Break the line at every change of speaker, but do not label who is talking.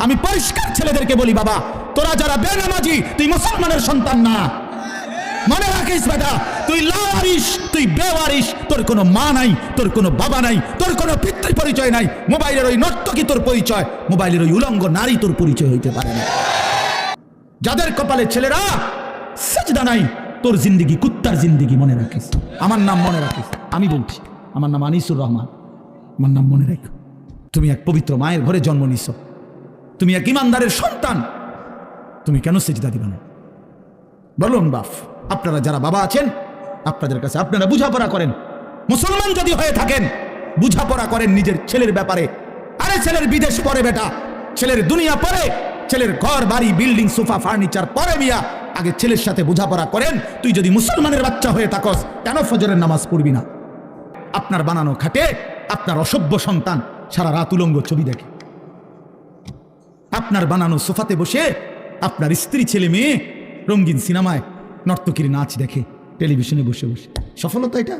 আমি পরিষ্কার ছেলেদেরকে বলি, বাবা, তোরা যারা বেনামাজি, তুই মুসলমানের সন্তান না। মনে রাখিস, বেটা, তুই লাওয়ারিস তুই বেওয়ারিস তোর কোনো মা নাই, তোর কোনো বাবা নাই, তোর কোনো পিতৃ পরিচয় নাই, মোবাইলের ওই নর্তকী তোর পরিচয়, মোবাইলের ওই উলঙ্গ নারী তোর পরিচয় হইতে পারে না। যাদের কপালে ছেলেরা সেজদা নাই, তোর জিন্দিগি, কুত্তার জিন্দিগি, মনে রাখিস। আমার নাম মনে রাখিস। আমি বলছি, আমার নাম আনিসুর রহমান। আমার নাম মনে রাখ। তুমি এক পবিত্র মায়ের ঘরে জন্ম নিছ। তুমি এক ইমানদারের সন্তান। তুমি কেন সেজদা দিবে না? বলুন বাপ, আপনারা যারা বাবা আছেন, আপনাদের কাছে আপনারা বুঝাপড়া করেন। মুসলমান যদি হয়ে থাকেন, বুঝাপড়া করেন নিজের ছেলের ব্যাপারে। আরে ছেলের বিদেশ পরে বেটা, ছেলের দুনিয়া পরে ছেলের ঘর, বাড়ি, বিল্ডিং, সোফা, ফার্নিচার পরে মিয়া। আগে ছেলের সাথে বোঝাপড়া করেন, তুই যদি মুসলমানের বাচ্চা হয়ে থাকস, কেন ফজরের নামাজ পড়বি না? আপনার বানানো খাটে আপনার অসভ্য সন্তান সারা রাত উলঙ্গ ছবি দেখে। আপনার বানানো সোফাতে বসে আপনার স্ত্রী, ছেলে, মেয়ে রঙিন সিনেমায় নর্তকীর নাচ দেখে টেলিভিশনে বসে বসে। সফলতা এটা?